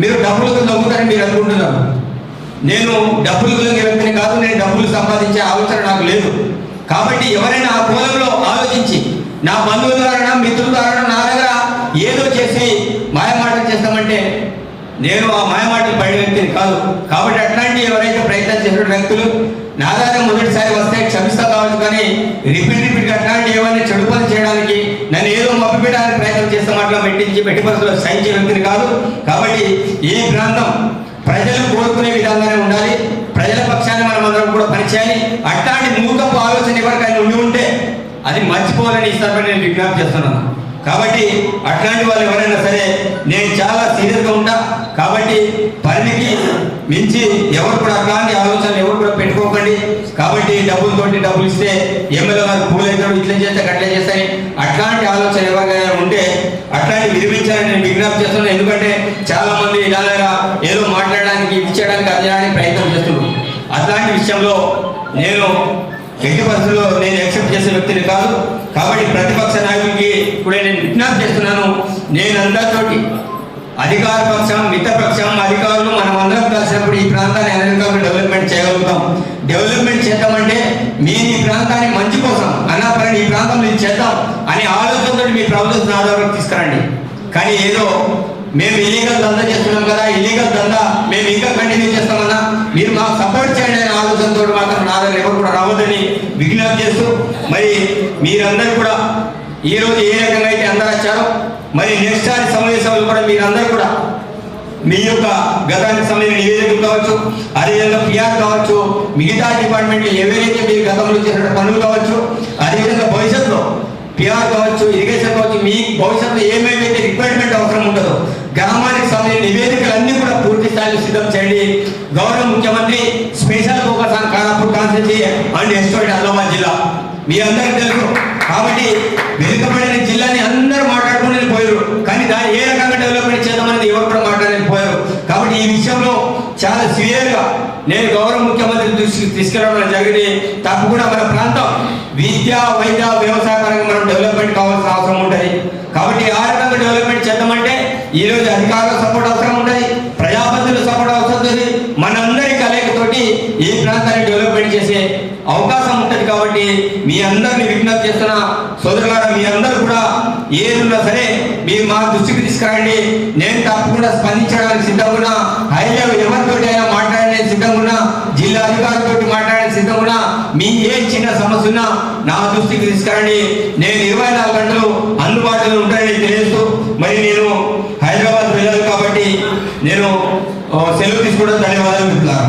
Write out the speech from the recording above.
మీరు డబ్బులతో దొంగతారని మీరు అనుకుంటున్నారు. నేను డబ్బులు దొంగ వ్యక్తిని కాదు నేను డబ్బులు సంపాదించే ఆలోచన నాకు లేదు. కాబట్టి ఎవరైనా ఆ కోణంలో ఆలోచించి నా బంధువుల ద్వారా మిత్రుల ద్వారా నా దగ్గర ఏదో చేసి మాయమాటలు చేస్తామంటే నేను ఆ మాయమాటలు పడిన వ్యక్తిని కాదు. కాబట్టి అట్లాంటి ఎవరైతే ప్రయత్నం చేసిన వ్యక్తులు నా దగ్గర మొదటిసారి వస్తే క్షమిస్తా కావచ్చు కానీ రిపీట్ రిపీట్ అట్లాంటి ఏమైనా చెడు పని చేయడానికి నన్ను ఏదో మభ్యపెట్టడానికి ప్రయత్నం చేస్తాం మాటలు మెట్టించి పెట్టి సహించే వ్యక్తిని కాదు. కాబట్టి ఈ ప్రాంతం ప్రజలు కోరుకునే విధంగానే ఉండాలి. ప్రజల పక్షాన్ని మనం అందరం కూడా పనిచేయాలి. అట్లాంటి మూకపు ఆలోచన ఎవరికైనా ఉండి ఉంటే అది మర్చిపోవాలని ఇస్తారని నేను విజ్ఞప్తి చేస్తున్నాను. కాబట్టి అట్లాంటి వాళ్ళు ఎవరైనా సరే నేను చాలా సీరియస్గా ఉంటా. కాబట్టి పనికి మించి ఎవరు కూడా అట్లాంటి ఆలోచనలు ఎవరు కూడా పెట్టుకోకండి. కాబట్టి డబ్బులతోటి డబ్బులు ఇస్తే ఎమ్మెల్యే గారు పూలు అవుతాడు ఇట్లా చేస్తే అట్లా చేస్తాయి అట్లాంటి ఆలోచన ఎవరికైనా ఉంటే అట్లాంటి విరమించాలని నేను విజ్ఞప్తి చేస్తున్నాను ఎందుకంటే చాలా మంది ఇలాగా ఏదో మాట్లాడడానికి ఇచ్చేయడానికి ప్రయత్నం చేస్తున్నారు. అట్లాంటి విషయంలో నేను ఎట్టి పరిస్థితుల్లో నేను యాక్సెప్ట్ చేసే వ్యక్తిని కాదు. కాబట్టి ప్రతిపక్ష నాయకుడికి కూడా నేను విజ్ఞప్తి చేస్తున్నాను నేను అందరితోటి అధికార పక్షం మిత్రపక్షం అధికారులు మనం అందరం కలిసినప్పుడు ఈ ప్రాంతాన్ని అన్ని డెవలప్మెంట్ చేయగలుగుతాం. డెవలప్మెంట్ చేద్దామంటే మీరు ఈ ప్రాంతాన్ని మంచి కోసం అన్నాపరని ఈ ప్రాంతంలో ఇది చేద్దాం అనే ఆలోచనతో మీ ప్రభుత్వం ఆధారం తీసుకురండి. కానీ ఏదో మేము ఇల్లీగల్ దందా చేస్తున్నాం కదా ఇల్లీగల్ విజ్ఞప్తి చేస్తూ మరి మీరందరూ కూడా ఈ రోజు ఏ రకంగా అయితే అందరూ వచ్చారో మరి నెక్స్ట్ సారి సమావేశంలో కూడా మీరందరూ కూడా మీ యొక్క గతానికి సంబంధించిన నివేదికలు కావచ్చు అదేవిధంగా పిఆర్ కావచ్చు మిగతా డిపార్ట్మెంట్లు ఎవరైతే మీరు గతంలో చేసిన పనులు కావచ్చు అదేవిధంగా భవిష్యత్తులో పిఆర్ కావచ్చు ఇరిగేషన్ కావచ్చు మీ భవిష్యత్తులో ఏమేమైతే రిక్వైర్మెంట్ అవసరం ఉంటుందో గ్రామానికి సంబంధించిన నివేదికలు అన్ని కూడా పూర్తి స్థాయిలో సిద్ధం చేయండి. గౌరవ ముఖ్యమంత్రి అండ్ ఎస్టోడ్ ఆదిలాబాద్ జిల్లా. మీ అందరికీ తెలుసు. కాబట్టి వెనుకబడిన జిల్లాని అందరూ మాట్లాడుకుని పోయారు కానీ దాన్ని ఏ రకంగా డెవలప్మెంట్ చేద్దామనేది ఎవరు కూడా మాట్లాడలేని పోయారు కాబట్టి ఈ విషయంలో చాలా సివియర్గా నేను గౌరవ ముఖ్యమంత్రి దృష్టికి తీసుకెళ్ళడం జరిగింది. తప్పకుండా మన ప్రాంతం విద్య వైద్య వ్యవసాయ పరంగా మనం డెవలప్మెంట్ కావాల్సిన అవసరం ఉంటుంది. కాబట్టి ఆ రకంగా డెవలప్మెంట్ చేద్దామంటే ఈ రోజు అధికారుల సపోర్ట్ అవసరం ఉంటుంది ప్రజాపతుల సపోర్ట్ అవసరం ఉంటుంది మనందరి కలయికతోటి ఈ ప్రాంతాన్ని చేసే అవకాశం ఉంటుంది కాబట్టి మీ అందరిని విజ్ఞప్తి చేస్తున్న సోదరులారా మీ అందరూ కూడా ఏదున్నా సరే మీరు మా దృష్టికి తీసుకురండి. నేను తప్పకుండా స్పందించడానికి సిద్ధంగా ఉన్నా హై లెవెల్ ఎవరితోటి అయినా మాట్లాడడానికి సిద్ధంగా జిల్లా అధికారులతో మాట్లాడడానికి సిద్ధంగా మీ ఏ చిన్న సమస్య ఉన్నా నా దృష్టికి తీసుకురండి. నేను ఇరవై నాలుగు గంటలు అందుబాటులో ఉంటానని తెలియజేస్తూ మరి నేను హైదరాబాద్ వెళ్ళాలి కాబట్టి నేను సెలవు తీసుకోవడం ధన్యవాదాలు మిత్రులారా